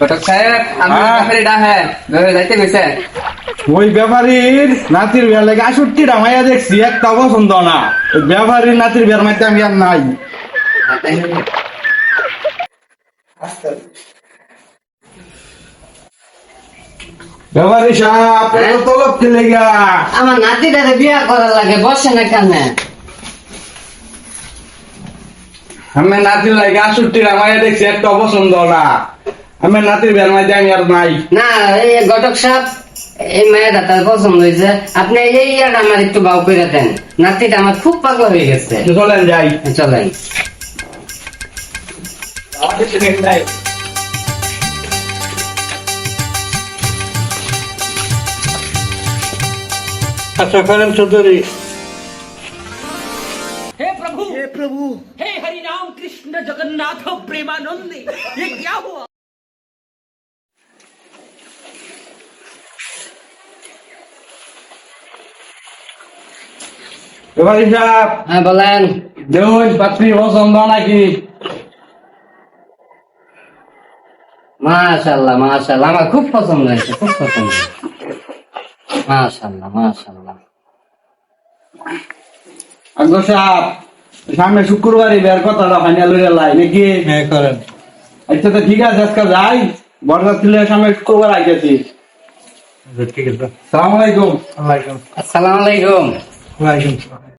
ঘটক সাহেব আমি হ্যাঁ। হ্যাঁ। যাইতে গেছে ওই ব্যাপারীর নাতির বিয়ার লাগে আষট্টি রামাইয়া দেখছি একটা পছন্দ না। ওই ব্যাপারীর নাতির বিয়ার মাইতে আমি আর নাই। ব্যাপারী সাহেব এত তলব কি লেগা? আমার নাতিটারে বিয়া করার লাগে বসে না কেন? আমি নাতির লাগে আষট্টি রামাইয়া দেখছি একটা পছন্দ না। আমি নাতির বিয়ার মাইতে আমি আর নাই না এই ঘটক সাহেব এই মেয়েটা তার পছন্দ হয়েছে আপনি এই ইয়াটা আমার একটু বাউ করে দেন নাতিটা আমার খুব পাগল হয়ে গেছে চলেন যাই চলেন আচ্ছা করেন চৌধুরী हे प्रभु हे प्रभु हे हरि राम कृष्ण जगन्नाथ प्रेमानंद ये क्या हुआ ব্যাপারী সাহেব হ্যাঁ বলেন। দেউন পাত্রী পছন্দ নাকি? মাশাল্লাহ মাশাল্লাহ আমার খুব পছন্দ হয়েছে খুব পছন্দ মাশাল্লাহ মাশাল্লাহ। আগ্রহ সাহেব সামনে শুক্রবারই বের কথাটা ফাইনাল হয়ে লাই নাকি? হ্যাঁ করেন। আচ্ছা তো ঠিক আছে আজকে যাই। বরদার ছিল সামনে শুক্রবার আইতেছি। ঠিক আছে। সালাম আলাইকুম। ওয়ালাইকুম আসসালামু আলাইকুম। ওয়ালাইকুম সালাম।